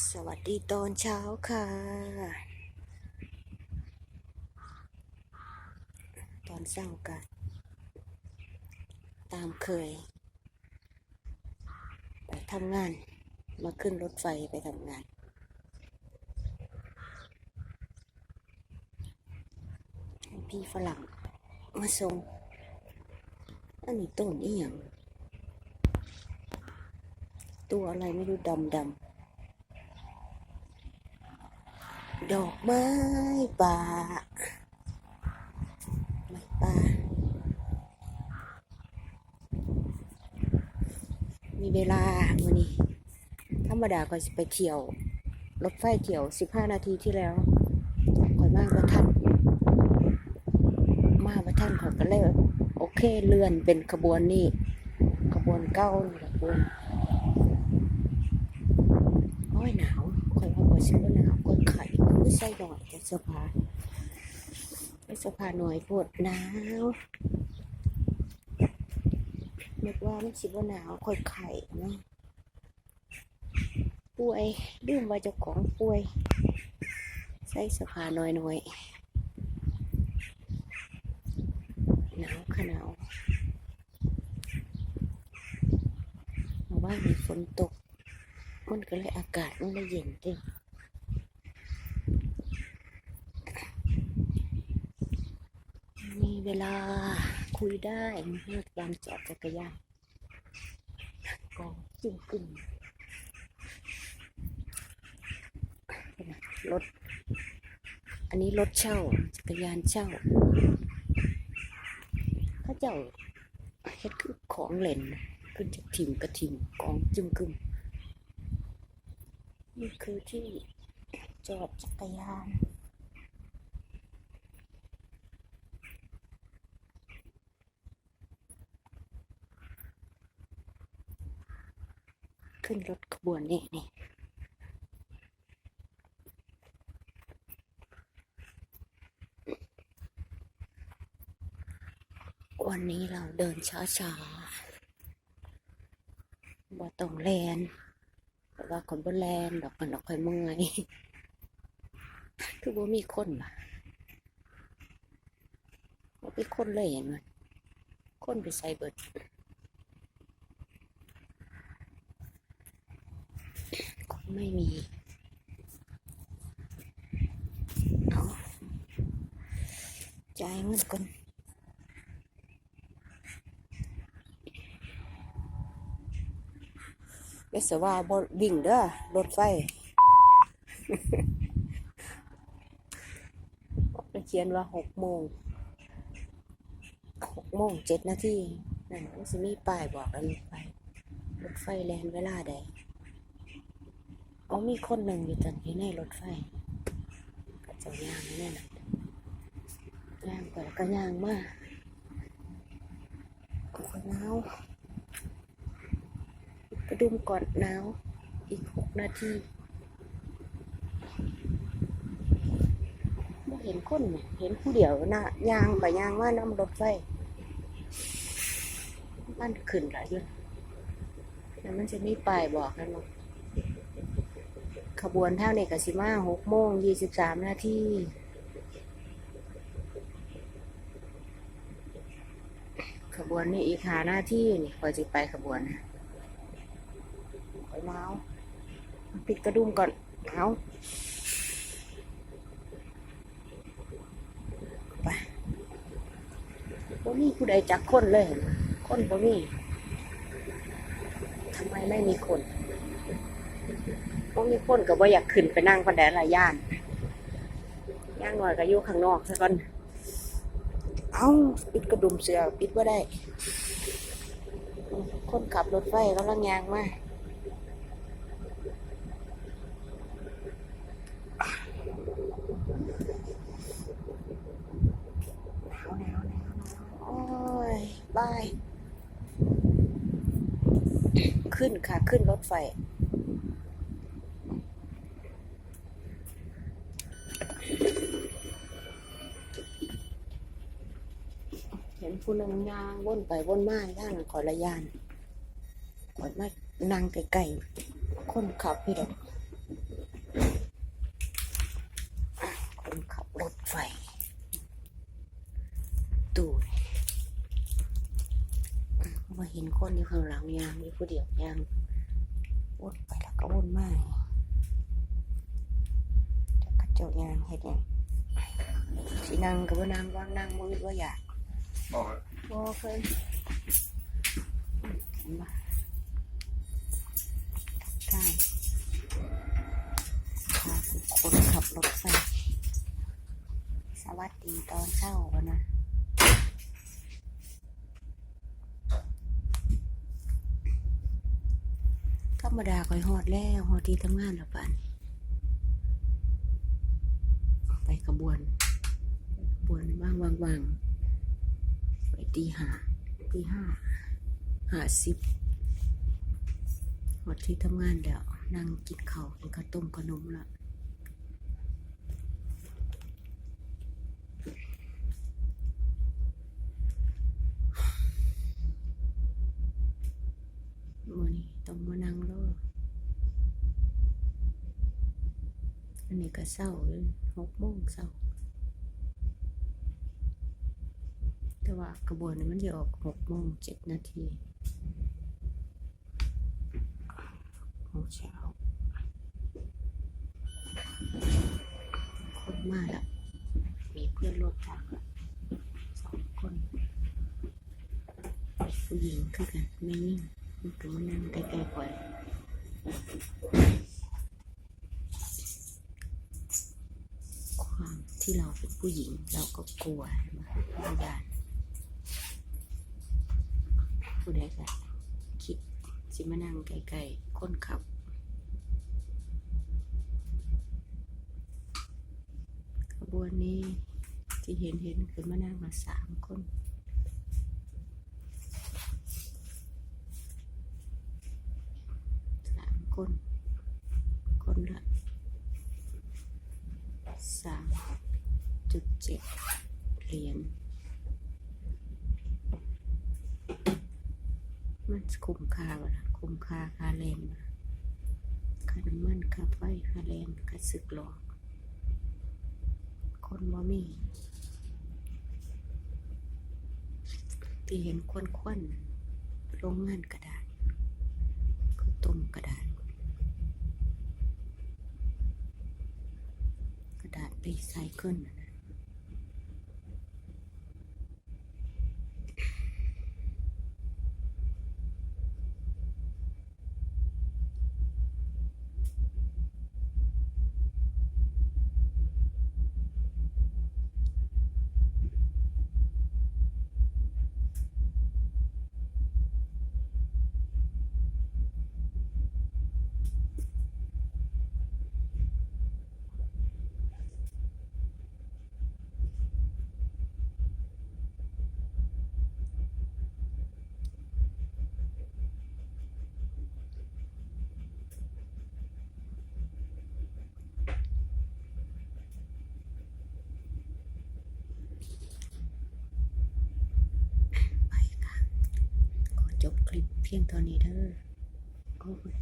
สวัสดีตอนเช้าค่ะ ตอนเช้ากันตามเคย ไปทำงาน มาขึ้นรถไฟไปทำงาน พี่ฝรั่งมาส่งอันนี้ต้นอีหยังตัวอะไรไม่รู้ดำดำ ดอกไม้ป่าไม้ป่ามีเวลาวันนี้ ธรรมดาก็จะไปเที่ยว รถไฟเที่ยว 15 นาทีที่แล้วก่อยมากประทันมาประทันขอยก็เลยโอเคเลื่อนเป็นขบวนนี่ขบวนเก้าขบวนโอ้ยหนาวคอยว่าบ่ชื่อหนาวคนไข่ ก็ใส่หน่อยแต่เสื้อผ้าใส่เสื้อผ้าหน่อยปวดหนาวนึกว่ามันสิว่าหนาวคอยไข่เนาะป่วยลืมว่าเจ้าของป่วย ใส่เสื้อผ้าหน่อยหน่อยหนาวค่ะหนาวเมื่ามีฝนตกมันก็เลยอากาศมันเลยเย็นดิมี เวลาคุยได้เมื่อลานจอดจักรยานกองจึงกึ่งรถ อันนี้รถเช่า จักรยานเช่าเข้าเจ้าเฮ็ดคือของเล่นขึ้นจากทิมกระทิมกองจึงกึ่งนี่คือที่จอดจักรยาน ขึ้นรถขบวนนี่นี่วันนี้เราเดินช้าๆบ่ต้องแลนแต่ว่าคนบนแลนดอกกันดอกคอยเมื่อยคือว่ามีคนล่ะว่ามีคนเลยเห็นไหมคนไปใส่เบิดคน ไม่มีเอาจ่ายเงินก่อนเดี๋ยวสว่าบวิ่งเด้อรถไฟเขียนว่าหกโมงหกโมงเจ็ดนาทีนั่นมันจะมีป้ายบอกแล้วรถไฟรถไฟแลนเวลาใด อ๋อมีคนหนึ่งอยู่ตอนอยู่ในรถไฟกับเจ้าย่างนี่นะย่างไปแล้วก็ย่างมากโอ้ยหนาวกระดุมก่อนหนาว อีกหกนาทีบ่เห็นคนเห็นผู้เดียวนะยางไปยางมาน้ำรถไฟมันขึ้นหลายอยู่แล้วมันจะมีป้ายบอกกันว่า ขบวนทางเนกสิมาหกโมงยี่สิบสามนาทีขบวนนี่อีกหาหน้าที่นี่คอยจะไปขบวนนะคอยเมาปิดกระดุมก่อนเอาไปบ่มีผู้ใดจักคนเลย คนบ่มีทำไมไม่มีคน บ่มีคนก็บ่อยากขึ้นไปนั่งพันแดนละย่านย่างหน่อยก็อยู่ข้างนอกซะก่อน เอ้าปิดกระดุมเสือปิดว่าได้ คนขับรถไฟกำลังยางมาหนาวหนาวหนาวหนาวโอ้ยบาย ขึ้นค่ะ ขึ้นรถไฟ เห็นผู้นึงยางว่นไปว่นมาย่างขอระยานขอยมานางไก่ๆคนขับพี่ดอกคนขับรถไฟตูดมาเห็นคนอยู่ข้างหลังยางมีผู้เดียวยางว่นไปแล้วก็ว่นมาจะกระจกยางเห็นยังสีนางกับว่านางว่างนางมืดว่าอยาก บอกเลยบ่เคยเห็นปะใช่ค่ะคนขับรถไฟสวัสดีตอนเช้าวันนะธรรมดาคอยหอดแล้วหอดที่ทำงานแล้วป่านไปขบวนขบวนว่างว่าง ตีห้าตีห้าห้าสิบหอดที่ทำงานแล้ว นั่งกินข้าวกินข้าวต้มขนมละมื่อนี้ต้องมานั่งรออันนี้ก็เศร้าเลยหกโมงเศร้า แต่ว่ากระบวนมันจะออกหกโมงเจ็ดนาทีโมงเช้าคนมาแล้วมีเพื่อนร่วมทางละสองคนผู้หญิงคือกันไม่ยิ่งมันก็มานั่งใกล้ๆก่อยความที่เราเป็นผู้หญิงเราก็กลัวใช่ไหมพยาน ผู้ใดก็คิดสิมานั่งใกลๆคนขับ ขบวนนี้ที่เห็นเห็นคือมานั่งมาสามคนสามคน คนละสามจุดเจ็ดเหรียญ มันคุ้มค่าวะล่ะคุ้มค่าค่าแรงวะค่าน้ำมันค่าไฟค่าแรงค่าสึกหลอกคนบ่มีที่เห็นควนควนโรงงานกระดาษก็ต้มกระดาษ กระดาษรีไซเคิลนะนะไปค่ะ ขอจบคลิปเพียงเท่านี้เด้อโอ้ย